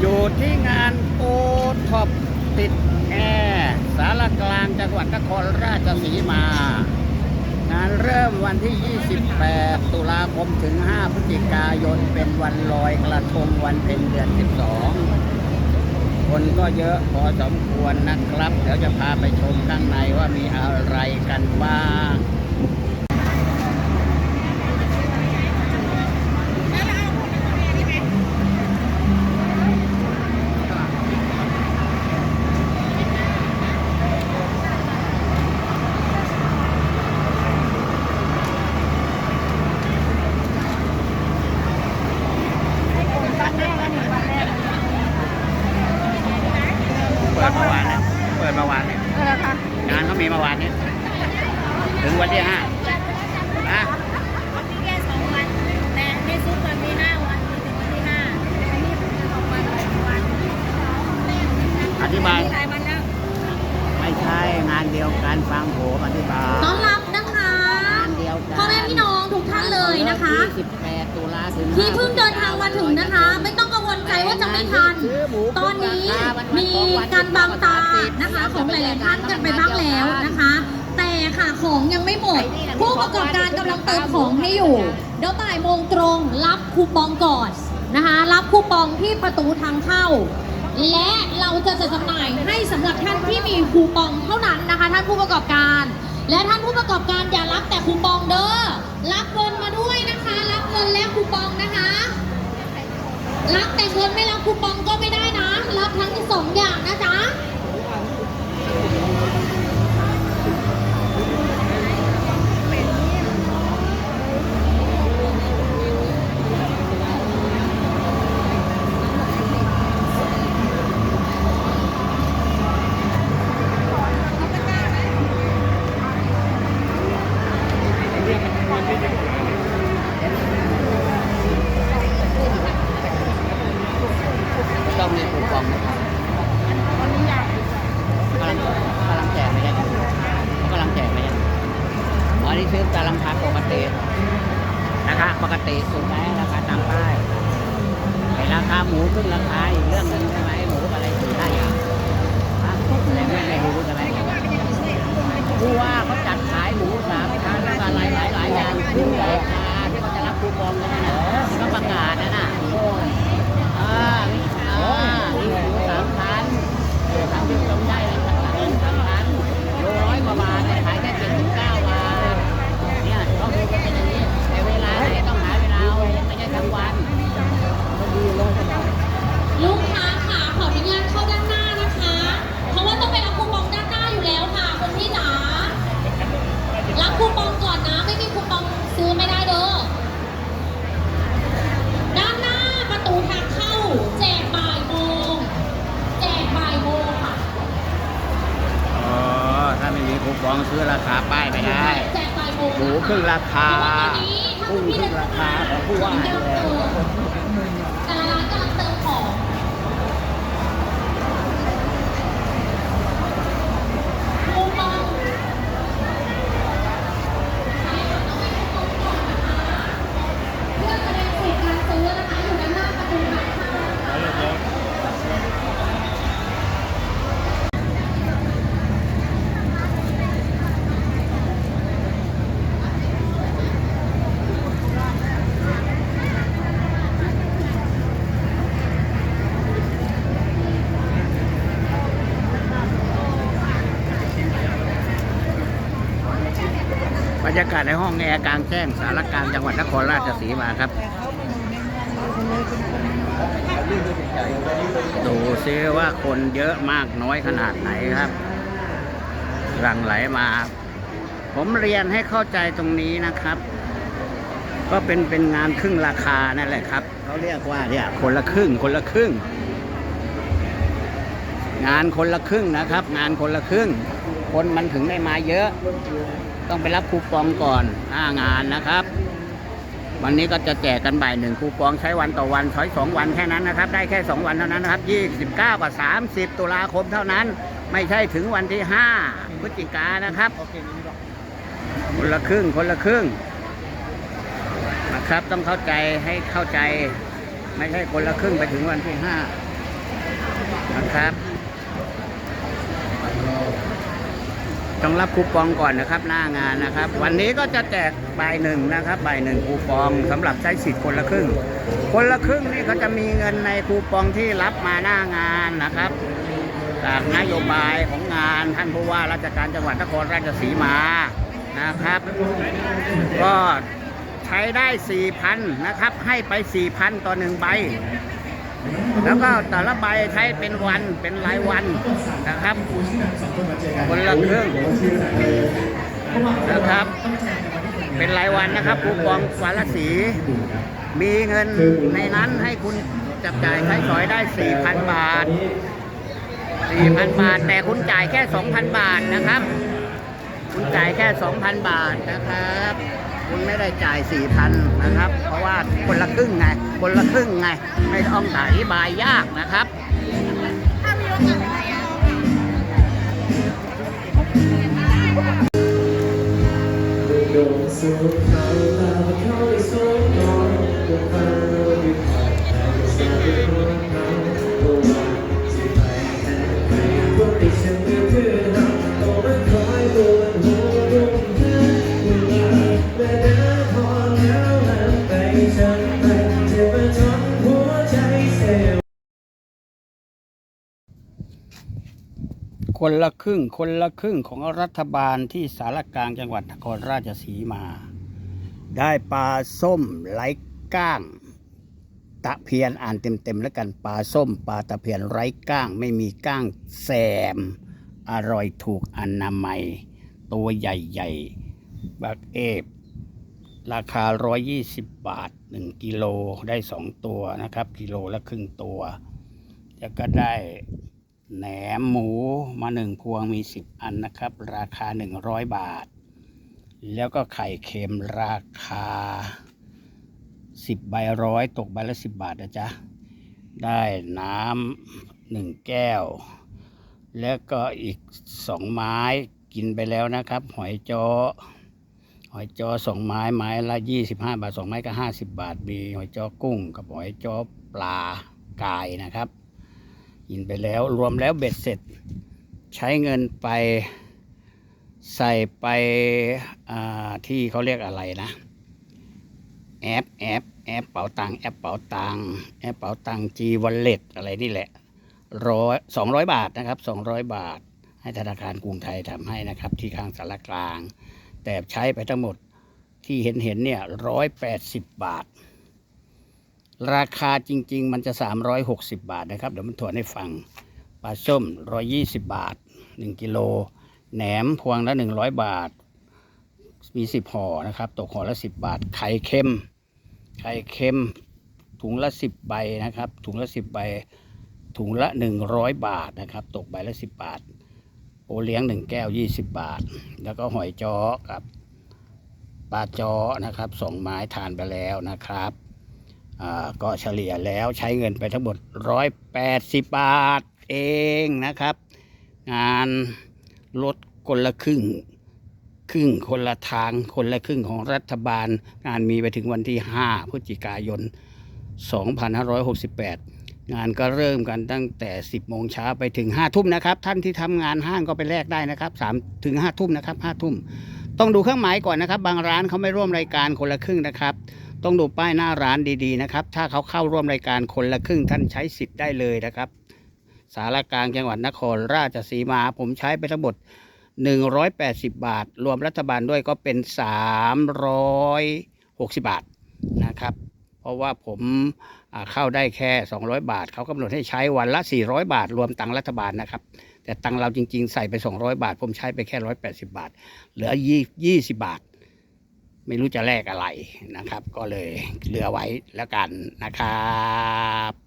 อยู่ที่งานโอท็อปติดแอร์สารกลางจังหวัดนครราชสีมา งานเริ่มวันที่ 28 ตุลาคมถึง 5 พฤศจิกายน เป็นวันลอยกระทงวันเพ็ญเดือน 12 คนก็เยอะพอสมควรนะครับ เดี๋ยวจะพาไปชมข้างในว่ามีอะไรกันบ้าง เปิดเมื่อวานเนี่ยเปิดเมื่อวานเนี่ย เออค่ะ งานเขามีเมื่อวานนี้ ถึงวันที่ห้าอะ มีแค่สองวัน แต่ในซุปมันมีห้าวันมีถึงวันที่ห้าอันนี้สองวันสองวัน อธิบาย มีหลายวันแล้ว ไม่ใช่งานเดียวกันฟังผมอธิบาย ต้อนรับนะคะ งานเดียวกัน พ่อแม่พี่น้องทุกท่านเลยนะคะ 28ตุลาถึงที่เพิ่งเดินทางมาถึงนะคะ ไม่ต้องกังวลใจว่าจะไม่ทัน ตอนนี้มีการบางตานะคะ ของหลายๆท่านกันไปบ้างแล้วนะคะ แต่ค่ะของยังไม่หมด ผู้ประกอบการกำลังเติมของให้อยู่ เดี๋ยวบ่ายโมงตรงรับคูปองก่อนนะคะ รับคูปองที่ประตูทางเข้า และเราจะจัดจำหน่ายให้สำหรับท่านที่มีคูปองเท่านั้นนะคะ ท่านผู้ประกอบการ และท่านผู้ประกอบการอย่ารับแต่คูปองเด้อรับเงินมาด้วยนะคะรับ เงินและคูปองนะคะ รับแต่เงินไม่รับคูปองก็ไม่ได้นะ รับทั้งสองอย่างมีคูปองนะครับกำลังกำลังแจกไม่ใช่เขากำลังแจกไม่ใช่ อ๋อนี่ซื้อตามราคาปกตินะคะปกติสุดไหมราคาตามป้ายแต่ราคาหมูขึ้นราคาอีกเรื่องหนึงใช่ไหมหมูอะไรสี่ห้าอย่างแต่ไม่ไม่รู้ใช่ไหมผู้ว่าเขาจัดขายหมูสามชั้นอะไรหลายหลายอย่างขึ้นราคาที่เขา องซื้อราคาป้ายไม่ได้แจกบ่ายโมงหมูครึ่งราคาเพราะว่าตอนนี้ถ้ากุ้คุงณพี่ครึ่งราคาของผู้ว่าเติอยู่มแล้ว แต่ละร้านกำลังเติมของคูปอง เพื่อแสดงสิทธิ์การซื้อนะคะ อยู่ด้านหน้าประตูทางเข้า บ รรยากาศในห้องแอร์กลางแจ้งสารกลางจังหวัดนครราชสีมาครับ ดูซิว่าคนเยอะมากน้อยขนาดไหนครับหลั่งไหลมา ผมเรียนให้เข้าใจตรงนี้นะครับ ก็เป็นเป็นงานครึ่งราคานั่นแหละครับเขาเรียกว่าเนี่ยคนละครึ่งคนละครึ่ง งานคนละครึ่งนะครับ งานคนละครึ่ง คนมันถึงได้มาเยอะ ต้องไปรับคูปองก่อนหน้างานนะครับ วันนี้ก็จะแจกกันบ่ายหนึ่งคูปองใช้วันต่อวันใช้สองวันแค่นั้นนะครับ ได้แค่สองวันเท่านั้นนะครับยี่สิบเก้ากับสามสิบตุลาคมเท่านั้น ไม่ใช่ถึงวันที่ห้าพฤศจิกายนนะครับคนละครึ่งคนละครึ่งนะครับต้องเข้าใจให้เข้าใจ ไม่ใช่คนละครึ่งไปถึงวันที่ห้านะครับ ต้องรับคูปองก่อนนะครับหน้างานนะครับ วันนี้ก็จะแจกใบหนึ่งนะครับใบหนึ่งคูปองสำหรับใช้สิทธิ์คนละครึ่ง คนละครึ่งนี่เขาจะมีเงินในคูปองที่รับมาหน้างานนะครับจากนโยบายของงานท่านผู้ว่าราชการจังหวัดนครราชสีมานะครับ ก็ใช้ได้ 4,000 นะครับ ให้ไป 4,000 ต่อหนึ่งใบ แล้วก็แต่ละใบใช้เป็นวันเป็นรายวันนะครับ คนละครึ่งนะครับ เป็นรายวันนะครับคูปองวันละสี มีเงินในนั้นให้คุณจับจ่ายใช้สอยได้ 4,000 บาท 4,000 บาท แต่คุณจ่ายแค่ 2,000 บาทนะครับ คุณจ่ายแค่ 2,000 บาทนะครับ คุณไม่ได้จ่าย 4,000 นะครับ เพราะว่าคนละครึ่งไง คนละครึ่งไง ไม่ต้องอธิบายยากนะครับ ถ้ามีรถจักรยาน โดนสูงเขาตาเขาได้สูงนอนดวงเราวิภาแต่ก็สายเป็นคนเขาโอ้วัน คนละครึ่ง คนละครึ่งของรัฐบาลที่สารกลางจังหวัดนครราชสีมา ได้ปลาส้มไร้ก้าง ตะเพียนอ่านเต็มๆแล้วกันปลาส้มปลาตะเพียนไร้ก้าง ไม่มีก้างแซมอร่อยถูกอนามัย ตัวใหญ่ๆ บักเอฟราคา 120 บาท 1 กิโลได้ 2 ตัวนะครับ กิโลละครึ่งตัว แล้วก็ได้ แหนมหมูมาหนึ่งพวงมี10อันนะครับ ราคา100บาท แล้วก็ไข่เค็มราคา10ใบร้อยตกใบละ10บบาทนะจ๊ะ ได้น้ำหนึ่งแก้ว แล้วก็อีกสองไม้กินไปแล้วนะครับ หอยจอหอยจอสองไม้ไม้ละยี่สิบห้าบาทสองไม้ก็ห้าสิบบาทมีหอยจอกุ้งกับหอยจอปลากายนะครับ กินไปแล้วรวมแล้วเบ็ดเสร็จ ใช้เงินไปใส่ไปที่เขาเรียกอะไรนะแอปแอปแอปเป๋าตังค์แอปเป๋าตังค์แอปเป๋าตังจีวอลเล็ตอะไรนี่แหละร้อยสองร้อยบาทนะครับสองร้อยบาท ให้ธนาคารกรุงไทยทำให้นะครับ ที่ข้างสารกลาง แต่ใช้ไปทั้งหมดที่เห็นเห็นเนี่ยร้อยแปดสิบบาท ราคาจริง ๆ มันจะ 360 บาทนะครับ เดี๋ยวมันถวนให้ฟังปลาส้ม 120 บาท 1 กิโลแหนมพวงละ 100 บาท มี 10ห่อนะครับ ตกห่อละ 10 บาท ไข่เค็ม ไข่เค็ม ถุงละ 10 ใบนะครับ ถุงละ 10 ใบ ถุงละ 100 บาทนะครับ ตกใบละ 10 บาท โอเลี้ยง 1 แก้ว 20 บาท แล้วก็หอยจ้อกับปลาจ้อนะครับสองไม้ทานไปแล้วนะครับ ก็เฉลี่ยแล้วใช้เงินไปทั้งหมด 180 บาทเองนะครับ งานลดคนละครึ่ง ครึ่งคนละทางคนละครึ่งของรัฐบาล งานมีไปถึงวันที่ 5 พฤศจิกายน 2568 งานก็เริ่มกันตั้งแต่ 10 โมงเช้าไปถึง 5 ทุ่มนะครับ ท่านที่ทำงานห้างก็ไปแลกได้นะครับ3ถึง 5 ทุ่มนะครับ 5 ทุ่ม ต้องดูเครื่องหมายก่อนนะครับ บางร้านเขาไม่ร่วมรายการคนละครึ่งนะครับ ต้องดูป้ายหน้าร้านดีๆนะครับ ถ้าเขาเข้าร่วมรายการคนละครึ่งท่านใช้สิทธิ์ได้เลยนะครับ สารกลางจังหวัดนครราชสีมา ผมใช้ไปทั้งหมด 180 บาท รวมรัฐบาลด้วยก็เป็น 360 บาทนะครับ เพราะว่าผมเข้าได้แค่ 200 บาท เขากำหนดให้ใช้วันละ 400 บาท รวมตังรัฐบาลนะครับแต่ตังเราจริง ๆ ใส่ไป 200 บาท ผมใช้ไปแค่ 180 บาท เหลือ 20 บาท ไม่รู้จะแลกอะไรนะครับ ก็เลยเหลือไว้แล้วกันนะครับ